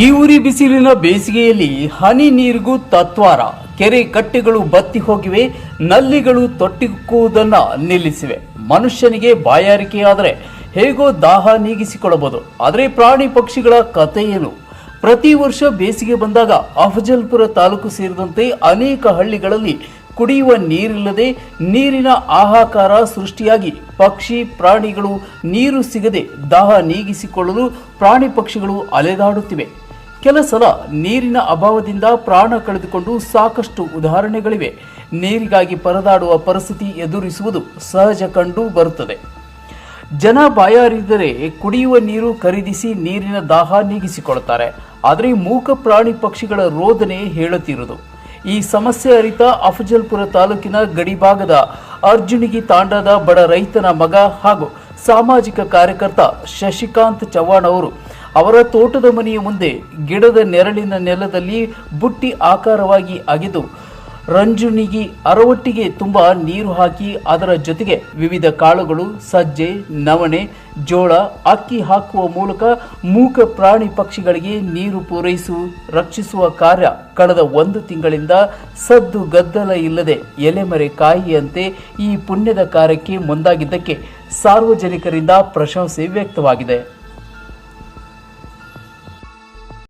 ಈ ಉರಿ ಬಿಸಿಲಿನ ಬೇಸಿಗೆಯಲ್ಲಿ ಹನಿ ನೀರಿಗೂ ತತ್ವಾರ. ಕೆರೆ ಕಟ್ಟೆಗಳು ಬತ್ತಿ ಹೋಗಿವೆ, ನಲ್ಲಿಗಳು ತೊಟ್ಟಿಕ್ಕುವುದನ್ನ ನಿಲ್ಲಿಸಿವೆ. ಮನುಷ್ಯನಿಗೆ ಬಾಯಾರಿಕೆಯಾದರೆ ಹೇಗೋ ದಾಹ ನೀಗಿಸಿಕೊಳ್ಳಬಹುದು. ಆದರೆ ಪ್ರಾಣಿ ಪಕ್ಷಿಗಳ ಕಥೆಯೇನು ಪ್ರತಿ ವರ್ಷ ಬೇಸಿಗೆ ಬಂದಾಗ ಅಫಜಲ್ಪುರ ತಾಲೂಕು ಸೇರಿದಂತೆ ಅನೇಕ ಹಳ್ಳಿಗಳಲ್ಲಿ ಕುಡಿಯುವ ನೀರಿಲ್ಲದೆ ನೀರಿನ ಆಹಾಕಾರ ಸೃಷ್ಟಿಯಾಗಿ ಪಕ್ಷಿ, ಪ್ರಾಣಿಗಳು, ನೀರು ಸಿಗದೆ ದಾಹ ನೀಗಿಸಿಕೊಳ್ಳಲು ಪ್ರಾಣಿ ಪಕ್ಷಿಗಳು ಅಲೆದಾಡುತ್ತಿವೆ. ಕೆಲ ಸಲ ನೀರಿನ ಅಭಾವದಿಂದ ಪ್ರಾಣ ಕಳೆದುಕೊಂಡು ಸಾಕಷ್ಟು ಉದಾಹರಣೆಗಳಿವೆ. ನೀರಿಗಾಗಿ ಪರದಾಡುವ ಪರಿಸ್ಥಿತಿ ಎದುರಿಸುವುದು ಸಹಜ ಕಂಡು ಬರುತ್ತದೆ. ಜನ ಬಾಯಾರಿದರೆ ಕುಡಿಯುವ ನೀರು ಖರೀದಿಸಿ ನೀರಿನ ದಾಹ ನೀಗಿಸಿಕೊಳ್ಳುತ್ತಾರೆ. ಆದರೆ ಮೂಕ ಪ್ರಾಣಿ ಪಕ್ಷಿಗಳ ರೋದನೆ ಹೇಳುತ್ತಿರುವುದು. ಈ ಸಮಸ್ಯೆ ಅರಿತ ಅಫಜಲ್ಪುರ ತಾಲೂಕಿನ ಗಡಿಭಾಗದ ಅರ್ಜುನಿಗಿ ತಾಂಡದ ಬಡ ರೈತನ ಮಗ ಹಾಗೂ ಸಾಮಾಜಿಕ ಕಾರ್ಯಕರ್ತ ಶಶಿಕಾಂತ್ ಚವ್ಹಾಣ್ ಅವರು ಅವರ ತೋಟದ ಮನೆಯ ಮುಂದೆ ಗಿಡದ ನೆರಳಿನ ನೆಲದಲ್ಲಿ ಬುಟ್ಟಿ ಆಕಾರವಾಗಿ ಅಗೆದು ರಂಜುನಿಗಿ ಅರವಟ್ಟಿಗೆ ತುಂಬ ನೀರು ಹಾಕಿ ಅದರ ಜೊತೆಗೆ ವಿವಿಧ ಕಾಳುಗಳು, ಸಜ್ಜೆ, ನವಣೆ, ಜೋಳ ಅಕ್ಕಿ ಹಾಕುವ ಮೂಲಕ ಮೂಕ ಪ್ರಾಣಿ ಪಕ್ಷಿಗಳಿಗೆ ನೀರು ಪೂರೈಸು, ರಕ್ಷಿಸುವ ಕಾರ್ಯ ಕಳೆದ ಒಂದು ತಿಂಗಳಿಂದ ಸದ್ದು ಗದ್ದಲ ಇಲ್ಲದೆ ಎಲೆಮರೆ ಕಾಯಿಯಂತೆ ಈ ಪುಣ್ಯದ ಕಾರ್ಯಕ್ಕೆ ಮುಂದಾಗಿದ್ದಕ್ಕೆ ಸಾರ್ವಜನಿಕರಿಂದ ಪ್ರಶಂಸೆ ವ್ಯಕ್ತವಾಗಿದೆ.